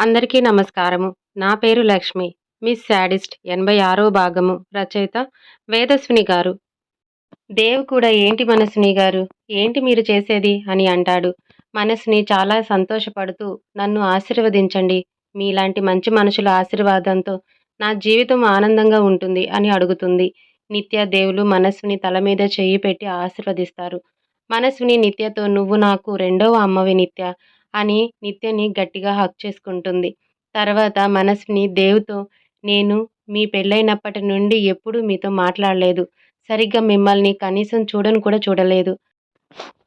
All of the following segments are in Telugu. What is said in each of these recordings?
అందరికీ నమస్కారము. నా పేరు లక్ష్మి. మిస్ శాడిస్ట్ ఎనభై ఆరో భాగము. రచయిత వేదస్విని గారు. దేవ్ కూడా ఏంటి మనస్విని గారు? ఏంటి మీరు చేసేది? అని అంటాడు. మనస్ని చాలా సంతోషపడుతూ నన్ను ఆశీర్వదించండి. మీలాంటి మంచి మనుషుల ఆశీర్వాదంతో నా జీవితం ఆనందంగా ఉంటుంది అని అడుగుతుంది. నిత్య దేవులు మనస్విని తల మీద చెయ్యి పెట్టి ఆశీర్వదిస్తారు. మనస్విని నిత్యతో నువ్వు నాకు రెండవ అమ్మవి నిత్య. అని నిత్యని గట్టిగా హక్ చేసుకుంటుంది. తర్వాత మనస్విని దేవుతో నేను మీ పెళ్ళైనప్పటి నుండి ఎప్పుడూ మీతో మాట్లాడలేదు. సరిగ్గా మిమ్మల్ని కనీసం చూడను కూడా చూడలేదు.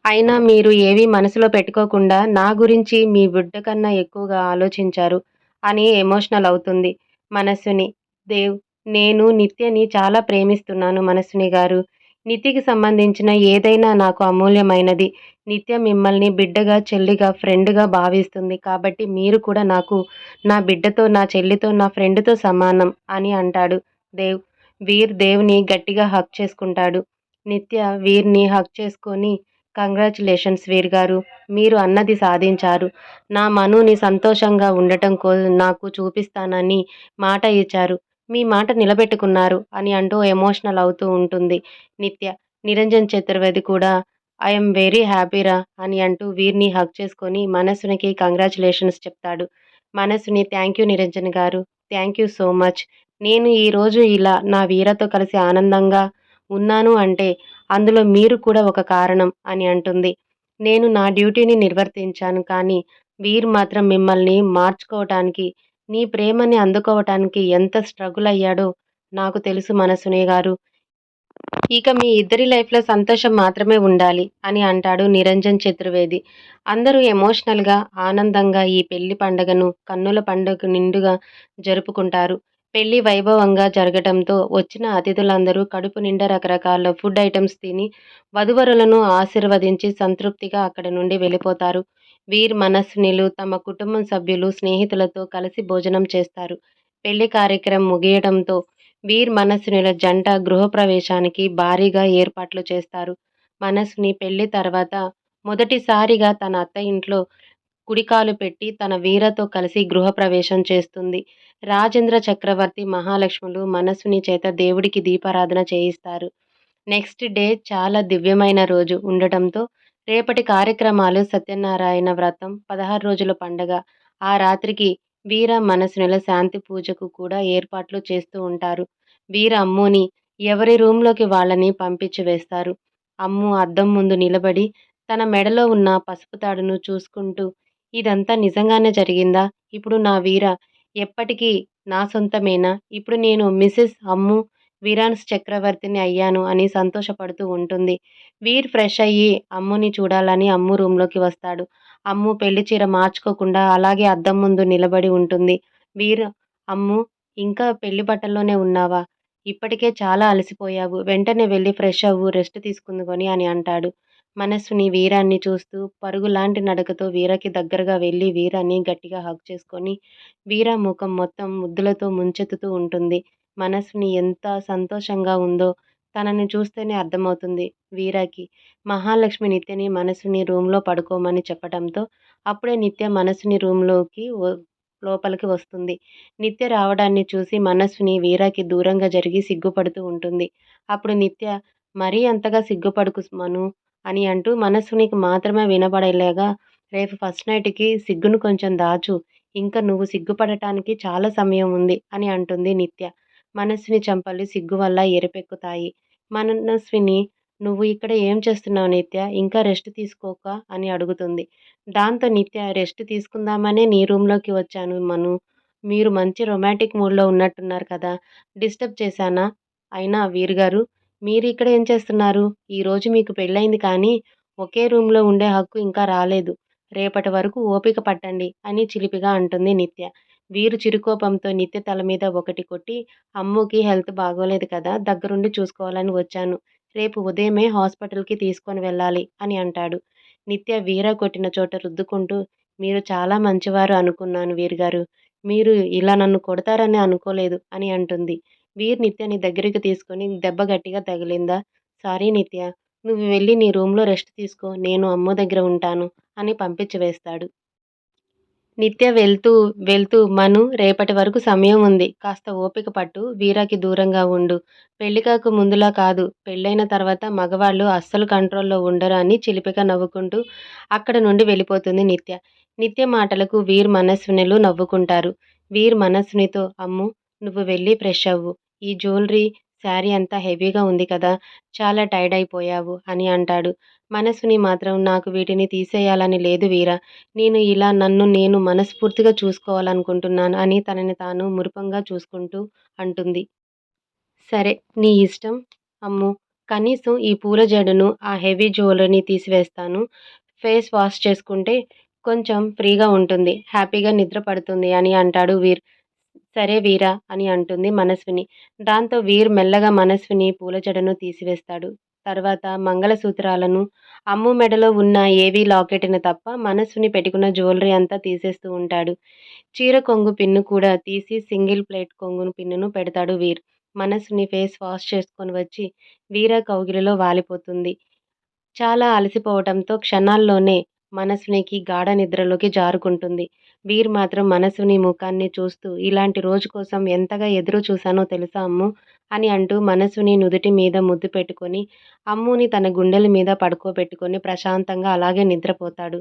అయినా మీరు ఏవి మనసులో పెట్టుకోకుండా నా గురించి మీ బిడ్డ కన్నా ఎక్కువగా ఆలోచించారు అని ఎమోషనల్ అవుతుంది మనస్సుని దేవ్ నేను నిత్యని చాలా ప్రేమిస్తున్నాను మనస్సుని గారు. నిత్యకి సంబంధించిన ఏదైనా నాకు అమూల్యమైనది. నిత్య మిమ్మల్ని బిడ్డగా చెల్లిగా ఫ్రెండ్గా భావిస్తుంది. కాబట్టి మీరు కూడా నాకు నా బిడ్డతో నా చెల్లితో నా ఫ్రెండ్తో సమానం అని అంటాడు దేవ్. వీర్ దేవ్ని గట్టిగా హక్ చేసుకుంటాడు. నిత్య వీర్ని హక్ చేసుకొని కంగ్రాచులేషన్స్ వీర్ గారు మీరు అన్నది సాధించారు. నా మనుని సంతోషంగా ఉండటం కో నాకు చూపిస్తానని మాట ఇచ్చారు. మీ మాట నిలబెట్టుకున్నారు అని అంటూ ఎమోషనల్ అవుతూ ఉంటుంది నిత్య. నిరంజన్ చతుర్వేది కూడా ఐఎమ్ వెరీ హ్యాపీరా అని అంటూ వీరిని హక్ చేసుకొని మనసునికి కంగ్రాచులేషన్స్ చెప్తాడు. మనసుని థ్యాంక్ యూ నిరంజన్ గారు థ్యాంక్ యూ సో మచ్ నేను ఈరోజు ఇలా నా వీరతో కలిసి ఆనందంగా ఉన్నాను అంటే అందులో మీరు కూడా ఒక కారణం అని అంటుంది. నేను నా డ్యూటీని నిర్వర్తించాను కానీ వీరు మాత్రం మిమ్మల్ని మార్చుకోవటానికి నీ ప్రేమని అందుకోవటానికి ఎంత స్ట్రగుల్ అయ్యాడో నాకు తెలుసు మనసునే గారు. ఇక మీ ఇద్దరి లైఫ్లో సంతోషం మాత్రమే ఉండాలి అని అంటాడు నిరంజన్ చతుర్వేది. అందరూ ఎమోషనల్గా ఆనందంగా ఈ పెళ్ళి పండగను కన్నుల పండుగ నిండుగా జరుపుకుంటారు. పెళ్ళి వైభవంగా జరగటంతో వచ్చిన అతిథులందరూ కడుపు నిండా రకరకాల ఫుడ్ ఐటమ్స్ తిని వధువరులను ఆశీర్వదించి సంతృప్తిగా అక్కడి నుండి వెళ్ళిపోతారు. వీర్ మనస్నిలు తమ కుటుంబం సభ్యులు స్నేహితులతో కలిసి భోజనం చేస్తారు. పెళ్ళి కార్యక్రమం ముగియడంతో వీర్ మనస్సునిల జంట గృహప్రవేశానికి భారీగా ఏర్పాట్లు చేస్తారు. మనస్సుని పెళ్ళి తర్వాత మొదటిసారిగా తన అత్త ఇంట్లో కుడికాలు పెట్టి తన వీరతో కలిసి గృహప్రవేశం చేస్తుంది. రాజేంద్ర చక్రవర్తి మహాలక్ష్ములు మనస్సుని చేత దేవుడికి దీపారాధన చేయిస్తారు. నెక్స్ట్ డే చాలా దివ్యమైన రోజు ఉండటంతో రేపటి కార్యక్రమాలు సత్యనారాయణ వ్రతం పదహారు రోజుల పండగ. ఆ రాత్రికి వీర మనసునెల శాంతి పూజకు కూడా ఏర్పాట్లు చేస్తూ ఉంటారు. వీర అమ్ముని ఎవరి రూంలోకి వాళ్ళని పంపించి వేస్తారు? అమ్ము అద్దం ముందు నిలబడి తన మెడలో ఉన్న పసుపు తాడును చూసుకుంటూ ఇదంతా నిజంగానే జరిగిందా? ఇప్పుడు నా వీర ఎప్పటికీ నా సొంతమేనా? ఇప్పుడు నేను మిసెస్ అమ్ము వీరాన్స్ చక్రవర్తిని అయ్యాను అని సంతోషపడుతూ ఉంటుంది. వీర్ ఫ్రెష్ అయ్యి అమ్ముని చూడాలని అమ్ము రూమ్లోకి వస్తాడు. అమ్ము పెళ్ళి చీర మార్చుకోకుండా అలాగే అద్దం ముందు నిలబడి ఉంటుంది. వీర్ అమ్ము ఇంకా పెళ్ళి బట్టల్లోనే ఉన్నావా? ఇప్పటికే చాలా అలసిపోయావు. వెంటనే వెళ్ళి ఫ్రెష్ అవ్వు రెస్ట్ తీసుకుందుకొని అని అంటాడు. మనస్సుని వీరాన్ని చూస్తూ పరుగులాంటి నడకతో వీరకి దగ్గరగా వెళ్ళి వీరాన్ని గట్టిగా హక్ చేసుకొని వీర ముఖం మొత్తం ముద్దులతో ముంచెత్తుతూ ఉంటుంది. మనస్సుని ఎంత సంతోషంగా ఉందో తనని చూస్తేనే అర్థమవుతుంది వీరాకి. మహాలక్ష్మి నిత్యని మనసుని రూమ్లో పడుకోమని చెప్పడంతో అప్పుడే నిత్య మనసుని రూమ్లోకి లోపలికి వస్తుంది. నిత్య రావడాన్ని చూసి మనస్సుని వీరాకి దూరంగా జరిగి సిగ్గుపడుతూ ఉంటుంది. అప్పుడు నిత్య మరీ అంతగా సిగ్గుపడుకు మను అని అంటూ మనస్సునికి మాత్రమే వినపడేలాగా రేపు ఫస్ట్ నైట్కి సిగ్గును కొంచెం దాచు. ఇంకా నువ్వు సిగ్గుపడటానికి చాలా సమయం ఉంది అని అంటుంది నిత్య. మనస్సుని చంపలు సిగ్గు వల్ల ఎరపెక్కుతాయి మనస్విని నువ్వు ఇక్కడ ఏం చేస్తున్నావు నిత్య? ఇంకా రెస్ట్ తీసుకోక? అని అడుగుతుంది. దాంతో నిత్య రెస్ట్ తీసుకుందామనే నీ రూమ్లోకి వచ్చాను మను. మీరు మంచి రొమాంటిక్ మూడ్లో ఉన్నట్టున్నారు కదా. డిస్టర్బ్ చేశానా? అయినా వీరుగారు మీరు ఇక్కడ ఏం చేస్తున్నారు? ఈరోజు మీకు పెళ్ళైంది కానీ ఒకే రూమ్లో ఉండే హక్కు ఇంకా రాలేదు. రేపటి వరకు ఓపిక పట్టండి అని చిలిపిగా అంటుంది నిత్య. వీరు చిరుకోపంతో నిత్య తల మీద ఒకటి కొట్టి అమ్ముకి హెల్త్ బాగోలేదు కదా దగ్గరుండి చూసుకోవాలని వచ్చాను. రేపు ఉదయమే హాస్పిటల్కి తీసుకొని వెళ్ళాలి అని అంటాడు. నిత్య వీర కొట్టిన చోట రుద్దుకుంటూ మీరు చాలా మంచివారు అనుకున్నాను వీరుగారు. మీరు ఇలా నన్ను కొడతారని అనుకోలేదు అని అంటుంది. వీర్ నిత్యని దగ్గరికి తీసుకొని దెబ్బ గట్టిగా తగిలిందా? సారీ నిత్య నువ్వు వెళ్ళి నీ రూమ్లో రెస్ట్ తీసుకో నేను అమ్మ దగ్గర ఉంటాను అని పంపించి వేస్తాడు. నిత్య వెళ్తూ వెళ్తూ మను రేపటి వరకు సమయం ఉంది. కాస్త ఓపిక పట్టు. వీరాకి దూరంగా ఉండు. పెళ్ళికాకు ముందులా కాదు. పెళ్ళైన తర్వాత మగవాళ్ళు అస్సలు కంట్రోల్లో ఉండరు అని చిలిపిగా నవ్వుకుంటూ అక్కడ నుండి వెళ్ళిపోతుంది నిత్య. నిత్య మాటలకు వీర్, మనస్వినులు నవ్వుకుంటారు. వీర్ మనస్వినితో అమ్ము నువ్వు వెళ్ళి ఫ్రెష్ అవ్వు. ఈ జ్యువెలరీ, శారీ అంతా హెవీగా ఉంది కదా! చాలా టైర్డ్ అయిపోయావు అని అంటాడు. మనసుని మాత్రం నాకు వీటిని తీసేయాలని లేదు వీరా! నేను ఇలా నన్ను నేను మనస్ఫూర్తిగా చూసుకోవాలనుకుంటున్నాను అని తనని తాను మురుపంగా చూసుకుంటూ అంటుంది. సరే నీ ఇష్టం అమ్ము కనీసం ఈ పూల జడును ఆ హెవీ జ్యువెలరీని తీసివేస్తాను. ఫేస్ వాష్ చేసుకుంటే కొంచెం ఫ్రీగా ఉంటుంది. హ్యాపీగా నిద్ర పడుతుంది అని అంటాడు వీర్. సరే వీరా అని అంటుంది మనస్విని. దాంతో వీర్ మెల్లగా మనస్విని పూల జడను తీసివేస్తాడు. తర్వాత మంగళసూత్రాలను, అమ్ము మెడలో ఉన్న ఏవీ లాకెట్‌ని తప్ప మనసుని పెట్టుకున్న జ్యువెలరీ అంతా తీసేస్తూ ఉంటాడు. చీర కొంగు పిన్ను కూడా తీసి సింగిల్ ప్లేట్ కొంగు పిన్నును పెడతాడు వీర్. మనసుని ఫేస్ వాష్ చేసుకొని వచ్చి వీర కౌగిలిలో వాలిపోతుంది. చాలా అలసిపోవటంతో క్షణాల్లోనే మనసునికి గాఢ నిద్రలోకి జారుకుంటుంది. వీర్ మాత్రం మనసుని ముఖాన్ని చూస్తూ ఇలాంటి రోజు కోసం ఎంతగా ఎదురు చూశానో తెలుసా అమ్ము అని అంటూ మనసుని నుదుటి మీద ముద్దు పెట్టుకొని అమ్ముని తన గుండెల మీద పడుకోబెట్టుకొని ప్రశాంతంగా అలాగే నిద్రపోతాడు.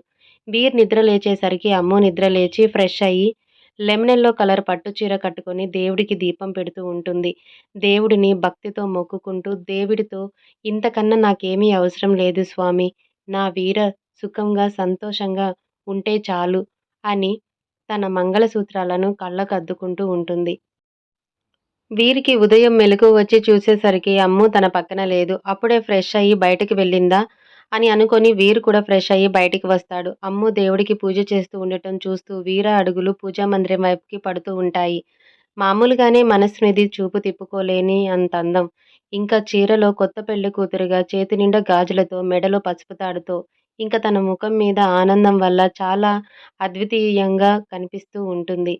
వీర్ నిద్ర లేచేసరికి అమ్ము నిద్ర లేచి ఫ్రెష్ అయ్యి లెమన్ కలర్ పట్టు చీర కట్టుకొని దేవుడికి దీపం పెడుతూ ఉంటుంది. దేవుడిని భక్తితో మొక్కుకుంటూ దేవుడితో ఇంతకన్నా నాకేమీ అవసరం లేదు స్వామి నా వీర సుఖంగా, సంతోషంగా ఉంటే చాలు అని తన మంగళసూత్రాలను కళ్ళకద్దుకుంటూ ఉంటుంది. వీరికి ఉదయం మెలకు వచ్చి చూసేసరికి అమ్ము తన పక్కన లేదు. అప్పుడే ఫ్రెష్ అయ్యి బయటికి వెళ్ళిందా అని అనుకొని వీరు కూడా ఫ్రెష్ అయ్యి బయటికి వస్తాడు. అమ్ము దేవుడికి పూజ చేస్తూ ఉండటం చూస్తూ వీర అడుగులు పూజా మందిరం వైపుకి పడుతూ ఉంటాయి. మామూలుగానే మనస్సునిది చూపు తిప్పుకోలేని అంత అందం. ఇంకా చీరలో కొత్త పెళ్ళి కూతురుగా చేతినిండా గాజులతో, మెడలో పసుపు తాడుతో ఇంక తన ముఖం మీద ఆనందం వల్ల చాలా అద్వితీయంగా కనిపిస్తూ ఉంటుంది.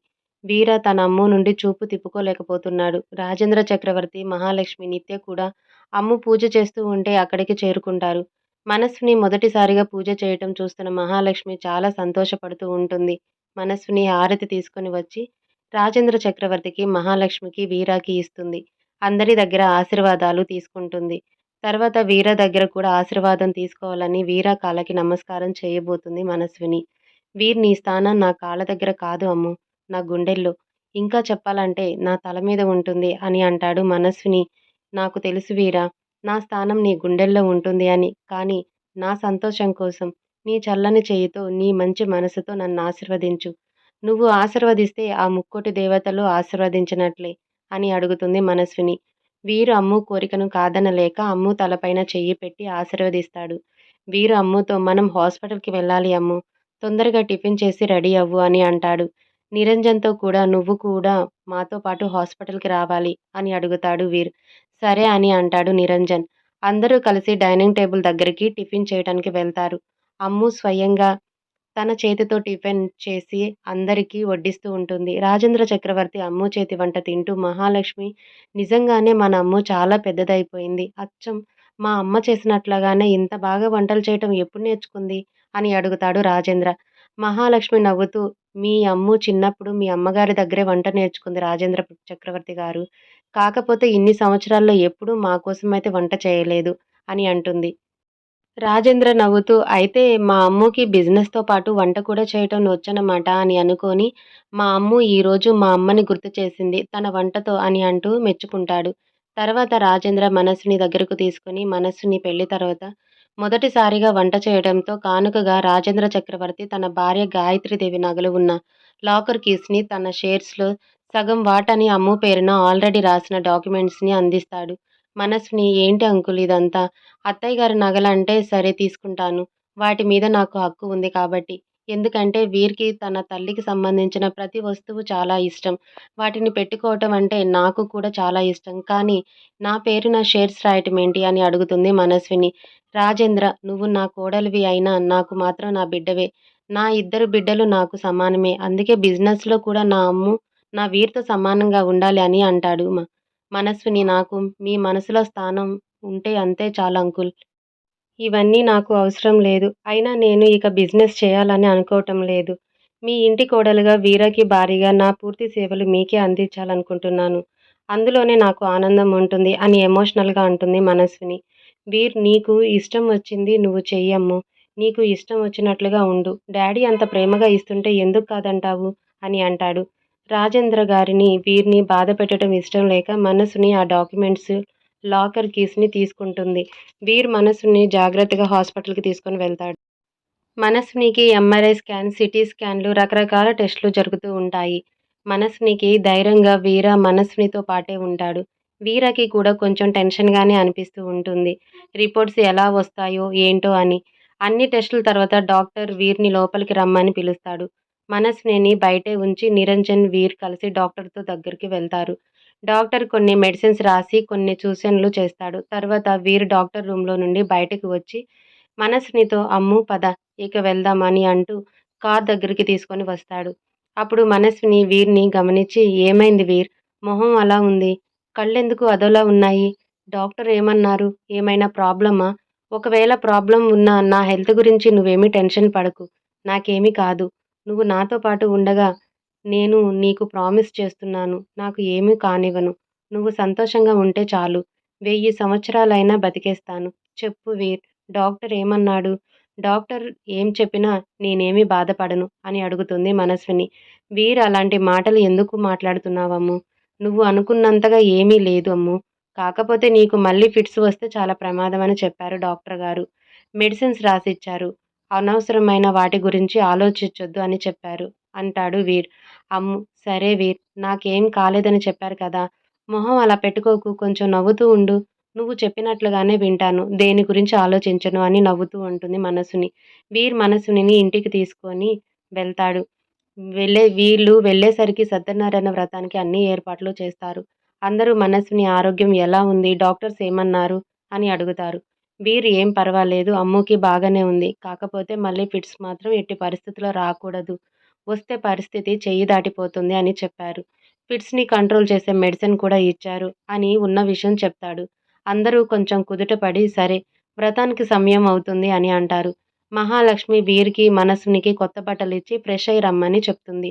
వీర తన అమ్ము నుండి చూపు తిప్పుకోలేకపోతున్నాడు. రాజేంద్ర చక్రవర్తి, మహాలక్ష్మి, నిత్య కూడా అమ్ము పూజ చేస్తూ ఉంటే అక్కడికి చేరుకుంటారు. మనస్సుని మొదటిసారిగా పూజ చేయటం చూస్తున్న మహాలక్ష్మి చాలా సంతోషపడుతూ ఉంటుంది. మనస్సుని హారతి తీసుకొని వచ్చి రాజేంద్ర చక్రవర్తికి, మహాలక్ష్మికి, వీరాకి ఇస్తుంది. అందరి దగ్గర ఆశీర్వాదాలు తీసుకుంటుంది. తర్వాత వీర దగ్గర కూడా ఆశీర్వాదం తీసుకోవాలని వీర కాళ్ళకి నమస్కారం చేయబోతుంది మనస్విని. వీర్ నీ స్థానం నా కాళ్ళ దగ్గర కాదు అమ్ము నా గుండెల్లో. ఇంకా చెప్పాలంటే నా తల మీద ఉంటుంది అని అంటాడు మనస్విని. నాకు తెలుసు వీరా! నా స్థానం నీ గుండెల్లో ఉంటుంది అని. కానీ నా సంతోషం కోసం నీ చల్లని చేయితో నీ మంచి మనసుతో నన్ను ఆశీర్వదించు నువ్వు ఆశీర్వదిస్తే ఆ ముక్కోటి దేవతలు ఆశీర్వదించినట్లే అని అడుగుతుంది మనస్విని. వీరు అమ్ము కోరికను కాదనలేక అమ్ము తలపైన చెయ్యి పెట్టి ఆశీర్వదిస్తాడు. వీరు అమ్ముతో మనం హాస్పిటల్‌కి వెళ్ళాలి అమ్ము తొందరగా టిఫిన్ చేసి రెడీ అవ్వు అని అంటాడు. నిరంజన్‌తో కూడా నువ్వు కూడా మాతో పాటు హాస్పిటల్‌కి రావాలి అని అడుగుతాడు వీర్. సరే అని అంటాడు నిరంజన్. అందరూ కలిసి డైనింగ్ టేబుల్ దగ్గరికి టిఫిన్ చేయటానికి వెళ్తారు. అమ్ము స్వయంగా తన చేతితో టిఫిన్ చేసి అందరికీ వడ్డిస్తూ ఉంటుంది. రాజేంద్ర చక్రవర్తి అమ్ము చేతి వంట తింటూ మహాలక్ష్మి నిజంగానే మన అమ్ము చాలా పెద్దదైపోయింది. అచ్చం మా అమ్మ చేసినట్లుగానే ఇంత బాగా వంటలు చేయటం ఎప్పుడు నేర్చుకుంది? అని అడుగుతాడు రాజేంద్ర. మహాలక్ష్మి నవ్వుతూ మీ అమ్ము చిన్నప్పుడు మీ అమ్మగారి దగ్గరే వంట నేర్చుకుంది రాజేంద్ర చక్రవర్తి గారు. కాకపోతే ఇన్ని సంవత్సరాల్లో ఎప్పుడూ మా అయితే వంట చేయలేదు అని అంటుంది. రాజేంద్ర నవ్వుతూ అయితే మా అమ్ముకి బిజినెస్‌తో పాటు వంట కూడా చేయటం వచ్చనమాట అని అనుకొని మా అమ్ము ఈరోజు మా అమ్మని గుర్తు చేసింది తన వంటతో అని అంటూ మెచ్చుకుంటాడు. తర్వాత రాజేంద్ర మనస్సుని దగ్గరకు తీసుకుని మనస్సుని పెళ్ళి తర్వాత మొదటిసారిగా వంట చేయడంతో కానుకగా రాజేంద్ర చక్రవర్తి తన భార్య గాయత్రీదేవి నగలు ఉన్న లాకర్ కీస్‌ని తన షేర్స్‌లో సగం వాటని అమ్ము పేరున ఆల్రెడీ రాసిన డాక్యుమెంట్స్‌ని అందిస్తాడు. మనస్విని ఏంటి అంకుల్ ఇదంతా? అత్తయ్యగారి నగలంటే సరే తీసుకుంటాను. వాటి మీద నాకు హక్కు ఉంది కాబట్టి. ఎందుకంటే వీరికి తన తల్లికి సంబంధించిన ప్రతి వస్తువు చాలా ఇష్టం. వాటిని పెట్టుకోవటం అంటే నాకు కూడా చాలా ఇష్టం. కానీ నా పేరున షేర్స్ రాయటం ఏంటి అని అడుగుతుంది మనస్విని. రాజేంద్ర నువ్వు నా కోడలివి అయినా నాకు మాత్రం నా బిడ్డవే. నా ఇద్దరు బిడ్డలు నాకు సమానమే. అందుకే బిజినెస్‌లో కూడా నా అమ్ము నా వీరితో సమానంగా ఉండాలి అని అంటాడు. మనస్విని నాకు మీ మనసులో స్థానం ఉంటే అంతే చాలు అంకుల్. ఇవన్నీ నాకు అవసరం లేదు. అయినా నేను ఇక బిజినెస్ చేయాలని అనుకోవటం లేదు. మీ ఇంటి కోడలుగా వీరకి భారీగా నా పూర్తి సేవలు మీకే అందించాలనుకుంటున్నాను అందులోనే నాకు ఆనందం ఉంటుంది అని ఎమోషనల్గా అంటుంది మనస్విని వీర్ నీకు ఇష్టం వచ్చింది నువ్వు చెయ్యమ్ము నీకు ఇష్టం వచ్చినట్లుగా ఉండు డాడీ అంత ప్రేమగా ఇస్తుంటే ఎందుకు కాదంటావు అని అంటాడు రాజేంద్ర గారిని వీరిని బాధ పెట్టడం ఇష్టం లేక మనసుని ఆ డాక్యుమెంట్స్ లాకర్ కీస్ని తీసుకుంటుంది. వీర్ మనసుని జాగ్రత్తగా హాస్పిటల్కి తీసుకొని వెళ్తాడు. మనసునికి ఎంఆర్ఐ స్కాన్ సిటీ స్కాన్లు రకరకాల టెస్టులు జరుగుతూ ఉంటాయి. మనసునికి ధైర్యంగా వీర మనసునితో పాటే ఉంటాడు. వీరకి కూడా కొంచెం టెన్షన్గానే అనిపిస్తూ ఉంటుంది. రిపోర్ట్స్ ఎలా వస్తాయో ఏంటో అని. అన్ని టెస్టుల తర్వాత డాక్టర్ వీర్ని లోపలికి రమ్మని పిలుస్తాడు. మనస్విని బయటే ఉంచి నిరంజన్ వీర్ కలిసి డాక్టర్తో దగ్గరికి వెళ్తారు. డాక్టర్ కొన్ని మెడిసిన్స్ రాసి కొన్ని సూచనలు చేస్తాడు. తర్వాత వీర్ డాక్టర్ రూమ్లో నుండి బయటకు వచ్చి మనస్వినితో అమ్ము పద ఇక వెళ్దామని అంటూ కార్ దగ్గరికి తీసుకొని వస్తాడు. అప్పుడు మనస్విని వీర్ని గమనించి ఏమైంది వీర్? మొహం అలా ఉంది. కళ్ళెందుకు అదోలా ఉన్నాయి? డాక్టర్ ఏమన్నారు? ఏమైనా ప్రాబ్లమా? ఒకవేళ ప్రాబ్లం ఉన్నా నా హెల్త్ గురించి నువ్వేమీ టెన్షన్ పడకు. నాకేమీ కాదు. నువ్వు నాతో పాటు ఉండగా నేను నీకు ప్రామిస్ చేస్తున్నాను. నాకు ఏమీ కానివ్వను. నువ్వు సంతోషంగా ఉంటే చాలు. వెయ్యి సంవత్సరాలైనా బతికేస్తాను. చెప్పు వీర్ డాక్టర్ ఏమన్నాడు? డాక్టర్ ఏం చెప్పినా నేనేమీ బాధపడను అని అడుగుతుంది మనస్విని. వీర్ అలాంటి మాటలు ఎందుకు మాట్లాడుతున్నావమ్ము? నువ్వు అనుకున్నంతగా ఏమీ లేదు అమ్ము. కాకపోతే నీకు మళ్ళీ ఫిట్స్ వస్తే చాలా ప్రమాదం అని చెప్పారు డాక్టర్ గారు. మెడిసిన్స్ రాసిచ్చారు. అనవసరమైన వాటి గురించి ఆలోచించొద్దు అని చెప్పారు. అంటాడు వీర్. అమ్ము సరే వీర్ నాకేం కాలేదని చెప్పారు కదా. మొహం అలా పెట్టుకోకు కొంచెం నవ్వుతూ ఉండు. నువ్వు చెప్పినట్లుగానే వింటాను. దేని గురించి ఆలోచించను అని నవ్వుతూ ఉంటుంది మనసుని. వీర్ మనసుని ఇంటికి తీసుకొని వెళ్తాడు. వెళ్ళే వీళ్ళు వెళ్ళేసరికి సత్యనారాయణ వ్రతానికి అన్ని ఏర్పాట్లు చేస్తారు. అందరూ మనసుని ఆరోగ్యం ఎలా ఉంది డాక్టర్స్ ఏమన్నారు అని అడుగుతారు. వీరు ఏం పర్వాలేదు అమ్ముకి బాగానే ఉంది. కాకపోతే మళ్ళీ ఫిట్స్ మాత్రం ఎట్టి పరిస్థితుల్లో రాకూడదు. వస్తే పరిస్థితి చెయ్యి దాటిపోతుంది అని చెప్పారు. ఫిట్స్ని కంట్రోల్ చేసే మెడిసిన్ కూడా ఇచ్చారు అని ఉన్న విషయం చెప్తాడు. అందరూ కొంచెం కుదుటపడి సరే వ్రతానికి సమయం అవుతుంది అని అంటారు. మహాలక్ష్మి వీరికి మనసునికి కొత్త బట్టలు ఇచ్చి ఫ్రెష్ అయి రమ్మని చెప్తుంది.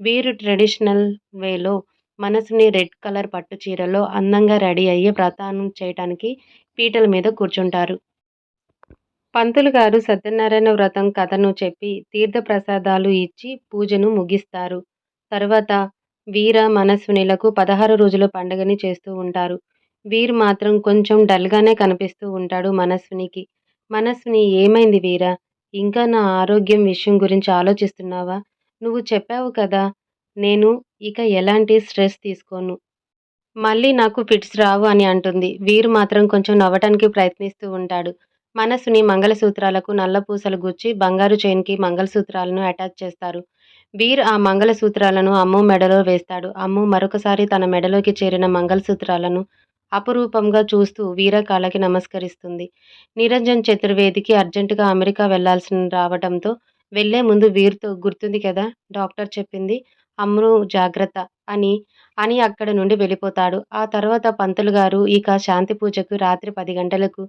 వీరు ట్రెడిషనల్ వేలో మనసుని రెడ్ కలర్ పట్టు చీరలో అందంగా రెడీ అయ్యి వ్రతానం చేయటానికి పీటల మీద కూర్చుంటారు. పంతులు గారు సత్యనారాయణ వ్రతం కథను చెప్పి తీర్థప్రసాదాలు ఇచ్చి పూజను ముగిస్తారు. తర్వాత వీర మనస్వినిలకు పదహారు రోజుల పండుగని చేస్తూ ఉంటారు. వీర్ మాత్రం కొంచెం డల్గానే కనిపిస్తూ ఉంటాడు మనస్వినికి. మనస్విని ఏమైంది వీర? ఇంకా నా ఆరోగ్యం విషయం గురించి ఆలోచిస్తున్నావా? నువ్వు చెప్పావు కదా నేను ఇక ఎలాంటి స్ట్రెస్ తీసుకోను. మళ్ళీ నాకు ఫిట్స్ రావు అని అంటుంది. వీరు మాత్రం కొంచెం నవ్వటానికి ప్రయత్నిస్తూ ఉంటాడు. మనసుని మంగళసూత్రాలకు నల్ల పూసలు గుచ్చి బంగారు చైన్కి మంగళసూత్రాలను అటాచ్ చేస్తారు. వీర్ ఆ మంగళసూత్రాలను అమ్ము మెడలో వేస్తాడు. అమ్ము మరొకసారి తన మెడలోకి చేరిన మంగళసూత్రాలను అపురూపంగా చూస్తూ వీర కాళ్ళకి నమస్కరిస్తుంది. నిరంజన్ చతుర్వేదికి అర్జెంటుగా అమెరికా వెళ్ళాల్సిన రావడంతో వెళ్ళే ముందు వీర్తో గుర్తుంది కదా? డాక్టర్ చెప్పింది అమ్రు జాగ్రత్త అని అని అక్కడ నుండి వెళ్ళిపోతాడు. ఆ తర్వాత పంతులు గారు ఇక శాంతి పూజకు రాత్రి పది గంటలకు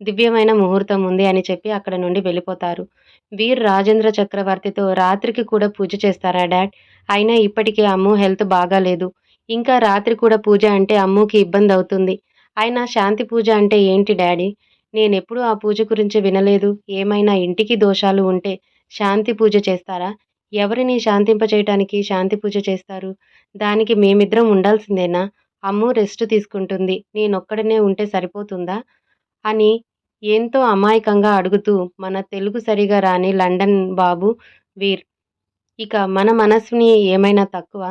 దివ్యమైన ముహూర్తం ఉంది అని చెప్పి అక్కడ నుండి వెళ్ళిపోతారు. వీర్ రాజేంద్ర చక్రవర్తితో రాత్రికి కూడా పూజ చేస్తారా డాడ్? అయినా ఇప్పటికే అమ్ము హెల్త్ బాగాలేదు. ఇంకా రాత్రి కూడా పూజ అంటే అమ్ముకి ఇబ్బంది అవుతుంది. అయినా శాంతి పూజ అంటే ఏంటి డాడీ? నేనెప్పుడు ఆ పూజ గురించి వినలేదు. ఏమైనా ఇంటికి దోషాలు ఉంటే శాంతి పూజ చేస్తారా? ఎవరిని శాంతింపచేయటానికి శాంతి పూజ చేస్తారు? దానికి మేమిద్దరం ఉండాల్సిందేనా? అమ్ము రెస్ట్ తీసుకుంటుంది. నేనొక్కడనే ఉంటే సరిపోతుందా? అని ఎంతో అమాయకంగా అడుగుతూ మన తెలుగు సరిగా రాని లండన్ బాబు వీర్ ఇక మన మనస్సుని ఏమైనా తక్కువ?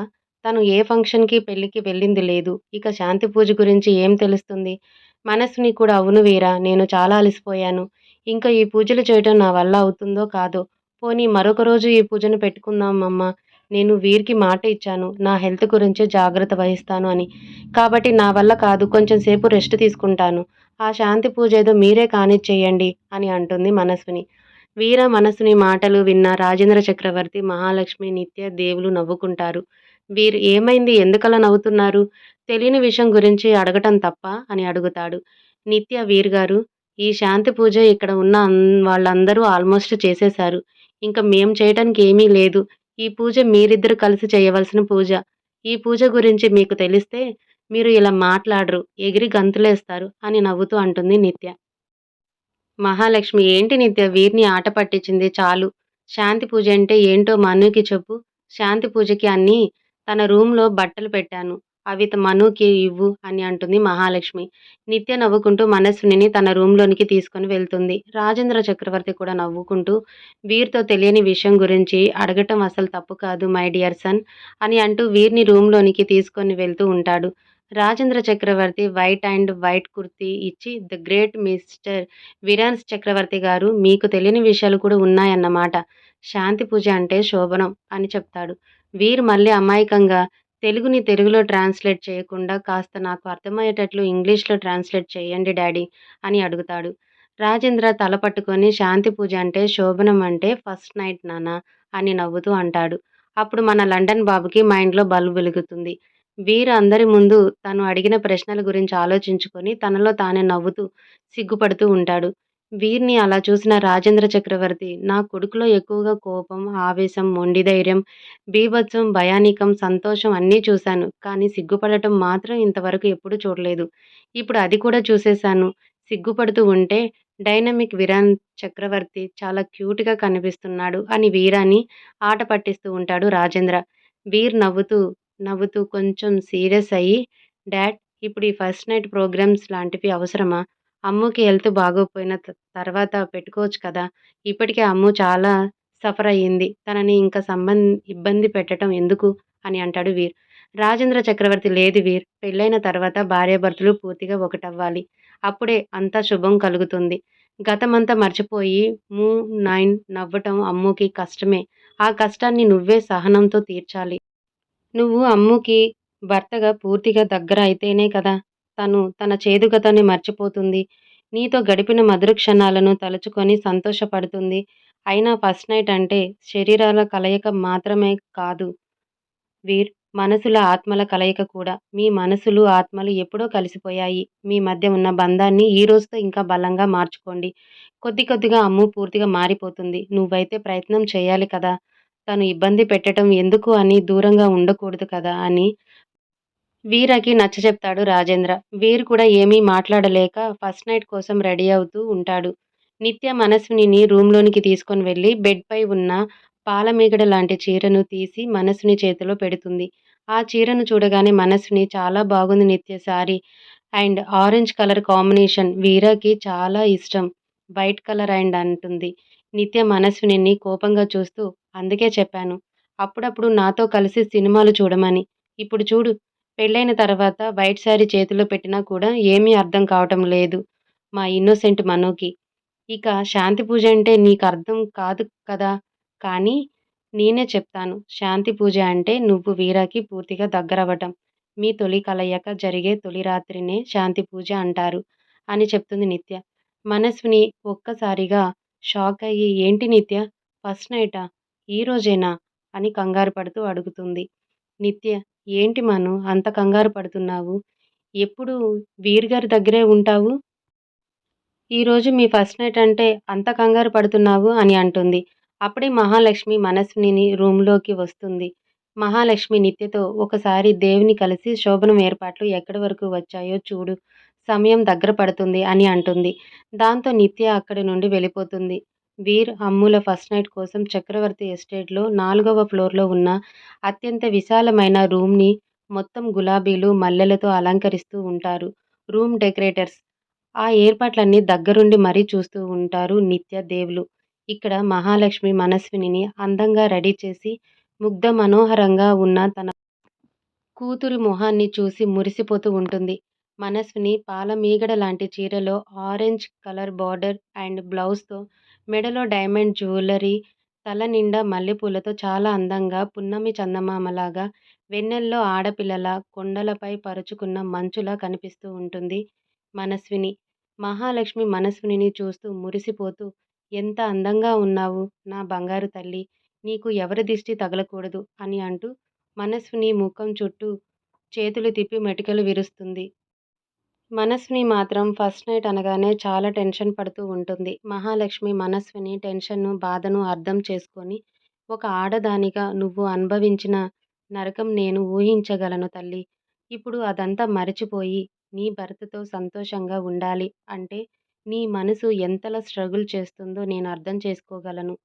తను ఏ ఫంక్షన్కి పెళ్ళికి వెళ్ళింది లేదు. ఇక శాంతి పూజ గురించి ఏం తెలుస్తుంది? మనస్సుని కూడా అవును వీరా నేను చాలా అలసిపోయాను. ఇంకా ఈ పూజలు చేయటం నా వల్ల అవుతుందో కాదో? పోనీ మరొక రోజు ఈ పూజను పెట్టుకుందాం అమ్మ. నేను వీరికి మాట ఇచ్చాను. నా హెల్త్ గురించే జాగ్రత్త వహిస్తాను అని. కాబట్టి నా వల్ల కాదు. కొంచెం సేపు రెస్ట్ తీసుకుంటాను. ఆ శాంతి పూజ ఏదో మీరే కానిచ్చేయండి అని అంటుంది మనస్విని వీర మనస్సుని మాటలు విన్న రాజేంద్ర చక్రవర్తి మహాలక్ష్మి నిత్య దేవులు నవ్వుకుంటారు. వీరు ఏమైంది? ఎందుకలా నవ్వుతున్నారు? తెలియని విషయం గురించి అడగటం తప్ప అని అడుగుతాడు. నిత్య వీర్ గారు ఈ శాంతి పూజ ఇక్కడ ఉన్న వాళ్ళందరూ ఆల్మోస్ట్ చేసేశారు. ఇంకా మేం చేయటానికి ఏమీ లేదు ఈ పూజ మీరిద్దరు కలిసి చేయవలసిన పూజ. ఈ పూజ గురించి మీకు తెలిస్తే మీరు ఇలా మాట్లాడరు. ఎగిరి గంతులేస్తారు" అని నవ్వుతూ అంటుంది నిత్య. మహాలక్ష్మి ఏంటి నిత్య వీరిని ఆట పట్టించింది చాలు. శాంతి పూజ అంటే ఏంటో మనుకి చెప్పు. శాంతి పూజకి అన్నీ తన రూమ్‌లో బట్టలు పెట్టాను. అవి త మనుకి ఇవ్వు అని అంటుంది మహాలక్ష్మి. నిత్య నవ్వుకుంటూ మనస్విని తన రూమ్‌లోనికి తీసుకొని వెళ్తుంది. రాజేంద్ర చక్రవర్తి కూడా నవ్వుకుంటూ వీర్‌తో తెలియని విషయం గురించి అడగటం అసలు తప్పు కాదు మై డియర్ సన్ అని అంటూ వీర్‌ని రూమ్‌లోనికి తీసుకొని వెళ్తూ ఉంటాడు. Rajendra Chakravarthi white and white kurti ఇచ్చి ద గ్రేట్ మిస్టర్ విరాన్స్ చక్రవర్తి గారు మీకు తెలియని విషయాలు కూడా ఉన్నాయన్నమాట. శాంతి పూజ అంటే శోభనం అని చెప్తాడు. వీర్ మళ్ళీ అమాయకంగా తెలుగుని తెలుగులో ట్రాన్స్‌లేట్ చేయకుండా కాస్త నాకు అర్థమయ్యేటట్లు ఇంగ్లీష్‌లో ట్రాన్స్‌లేట్ చేయండి డాడీ అని అడుగుతాడు. రాజేంద్ర తల పట్టుకొని శాంతి పూజ అంటే శోభనం అంటే ఫస్ట్ నైట్ నాన్న అని నవ్వుతూ అంటాడు. అప్పుడు మన లండన్ బాబుకి మైండ్‌లో బల్బు వెలుగుతుంది. వీరు అందరి ముందు తను అడిగిన ప్రశ్నల గురించి ఆలోచించుకొని తనలో తానే నవ్వుతూ సిగ్గుపడుతూ ఉంటాడు. వీర్‌ని అలా చూసిన రాజేంద్ర చక్రవర్తి నా కొడుకులో ఎక్కువగా కోపం, ఆవేశం, మొండిధైర్యం, బీభత్సం, భయానికం సంతోషం అన్నీ చూశాను. కానీ సిగ్గుపడటం మాత్రం ఇంతవరకు ఎప్పుడూ చూడలేదు. ఇప్పుడు అది కూడా చూసేశాను. సిగ్గుపడుతూ ఉంటే డైనమిక్ విరాన్ చక్రవర్తి చాలా క్యూట్‌గా కనిపిస్తున్నాడు అని వీరాని ఆట పట్టిస్తూ ఉంటాడు రాజేంద్ర. వీర్ నవ్వుతూ, నవ్వుతూ కొంచెం సీరియస్ అయ్యి డాడ్ ఇప్పుడు ఈ ఫస్ట్ నైట్ ప్రోగ్రామ్స్ లాంటివి అవసరమా? అమ్ముకి హెల్త్ బాగోకపోయిన త తర్వాత పెట్టుకోవచ్చు కదా! ఇప్పటికే అమ్ము చాలా సఫర్ అయ్యింది. తనని ఇంకా సంబంధ ఇబ్బంది పెట్టటం ఎందుకు? అని అంటాడు వీర్. రాజేంద్ర చక్రవర్తి లేదు వీర్. పెళ్ళైన తర్వాత భార్యాభర్తలు పూర్తిగా ఒకటవ్వాలి. అప్పుడే అంతా శుభం కలుగుతుంది. గతమంతా మర్చిపోయి మూ నైన్ నవ్వటం అమ్ముకి కష్టమే. ఆ కష్టాన్ని నువ్వే సహనంతో తీర్చాలి. నువ్వు అమ్ముకి భర్తగా పూర్తిగా దగ్గర అయితేనే కదా తను తన చేదుగతని మర్చిపోతుంది. నీతో గడిపిన మధుర క్షణాలను తలుచుకొని సంతోషపడుతుంది. అయినా ఫస్ట్ నైట్ అంటే శరీరాల కలయిక మాత్రమే కాదు వీర్. మనసుల, ఆత్మల కలయిక కూడా. మీ మనసులు, ఆత్మలు ఎప్పుడో కలిసిపోయాయి. మీ మధ్య ఉన్న బంధాన్ని ఈ రోజుతో ఇంకా బలంగా మార్చుకోండి. కొద్ది కొద్దిగా అమ్ము పూర్తిగా మారిపోతుంది. నువ్వైతే ప్రయత్నం చేయాలి కదా! తను ఇబ్బంది పెట్టటం ఎందుకు అని దూరంగా ఉండకూడదు కదా! అని వీరకి నచ్చచెప్తాడు రాజేంద్ర. వీర్ కూడా ఏమీ మాట్లాడలేక ఫస్ట్ నైట్ కోసం రెడీ అవుతూ ఉంటాడు. నిత్య మనస్విని రూమ్‌లోనికి తీసుకొని వెళ్ళి బెడ్‌పై ఉన్న పాలమీగడ లాంటి చీరను తీసి మనస్విని చేతిలో పెడుతుంది. ఆ చీరను చూడగానే మనస్విని చాలా బాగుంది Nithya sari and orange colour combination వీరాకి చాలా ఇష్టం. వైట్ కలర్ అండ్ అంటుంది. నిత్య మనస్విని కోపంగా చూస్తూ అందుకే చెప్పాను. అప్పుడప్పుడు నాతో కలిసి సినిమాలు చూడమని. ఇప్పుడు చూడు పెళ్ళైన తర్వాత వైట్ శారీ చేతిలో పెట్టినా కూడా ఏమీ అర్థం కావటం లేదు మా ఇన్నోసెంట్ మనోకి. ఇక శాంతి పూజ అంటే నీకు అర్థం కాదు కదా! కానీ నేనే చెప్తాను. శాంతి పూజ అంటే నువ్వు వీరాకి పూర్తిగా దగ్గరవ్వటం. మీ తొలి కలయిక జరిగే తొలి రాత్రినే శాంతి పూజ అంటారు అని చెప్తుంది నిత్య. మనస్విని ఒక్కసారిగా షాక్ అయ్యి ఏంటి నిత్య ఫస్ట్ నైటా? ఈ రోజేనా అని కంగారు పడుతూ అడుగుతుంది. నిత్య ఏంటి మను అంత కంగారు పడుతున్నావు? ఎప్పుడు వీర్‌గారి దగ్గరే ఉంటావు? ఈరోజు మీ ఫస్ట్ నైట్ అంటే అంత కంగారు పడుతున్నావు అని అంటుంది. అప్పుడే మహాలక్ష్మి మనస్విని రూమ్‌లోకి వస్తుంది. మహాలక్ష్మి నిత్యతో ఒకసారి దేవుని కలిసి శోభనం ఏర్పాట్లు ఎక్కడి వరకు వచ్చాయో చూడు. సమయం దగ్గర పడుతుంది అని అంటుంది. దాంతో నిత్య అక్కడి నుండి వెళ్ళిపోతుంది. వీర్, అమ్ముల ఫస్ట్ నైట్ కోసం చక్రవర్తి ఎస్టేట్‌లో నాలుగవ ఫ్లోర్‌లో ఉన్న అత్యంత విశాలమైన రూమ్‌ని మొత్తం గులాబీలు, మల్లెలతో అలంకరిస్తూ ఉంటారు రూమ్ డెకరేటర్స్. ఆ ఏర్పాట్లన్నీ దగ్గరుండి మరీ చూస్తూ ఉంటారు నిత్య, దేవులు ఇక్కడ మహాలక్ష్మి మనస్వినిని అందంగా రెడీ చేసి ముగ్ధ మనోహరంగా ఉన్న తన కూతురి మొహాన్ని చూసి మురిసిపోతూ ఉంటుంది. మనస్విని పాలమీగడ లాంటి చీరలో ఆరెంజ్ కలర్ బార్డర్ అండ్ బ్లౌజ్‌తో మెడలో డైమండ్ జ్యువెలరీ, తల నిండా మల్లెపూలతో చాలా అందంగా పున్నమి చందమామలాగా, వెన్నెల్లో ఆడపిల్లలా కొండలపై పరుచుకున్న మంచులా కనిపిస్తూ ఉంటుంది మనస్విని. మహాలక్ష్మి మనస్వినిని చూస్తూ మురిసిపోతూ ఎంత అందంగా ఉన్నావు నా బంగారు తల్లి నీకు ఎవరి దిష్టి తగలకూడదు అని అంటూ మనస్విని ముఖం చుట్టూ చేతులు తిప్పి మెటికలు విరుస్తుంది. మనస్విని మాత్రం ఫస్ట్ నైట్ అనగానే చాలా టెన్షన్ పడుతూ ఉంటుంది. మహాలక్ష్మి మనస్విని టెన్షన్‌ను, బాధను అర్థం చేసుకొని ఒక ఆడదానిగా నువ్వు అనుభవించిన నరకం నేను ఊహించగలను తల్లి ఇప్పుడు అదంతా మరచిపోయి నీ భర్తతో సంతోషంగా ఉండాలి అంటే నీ మనసు ఎంతలా స్ట్రగుల్ చేస్తుందో నేను అర్థం చేసుకోగలను.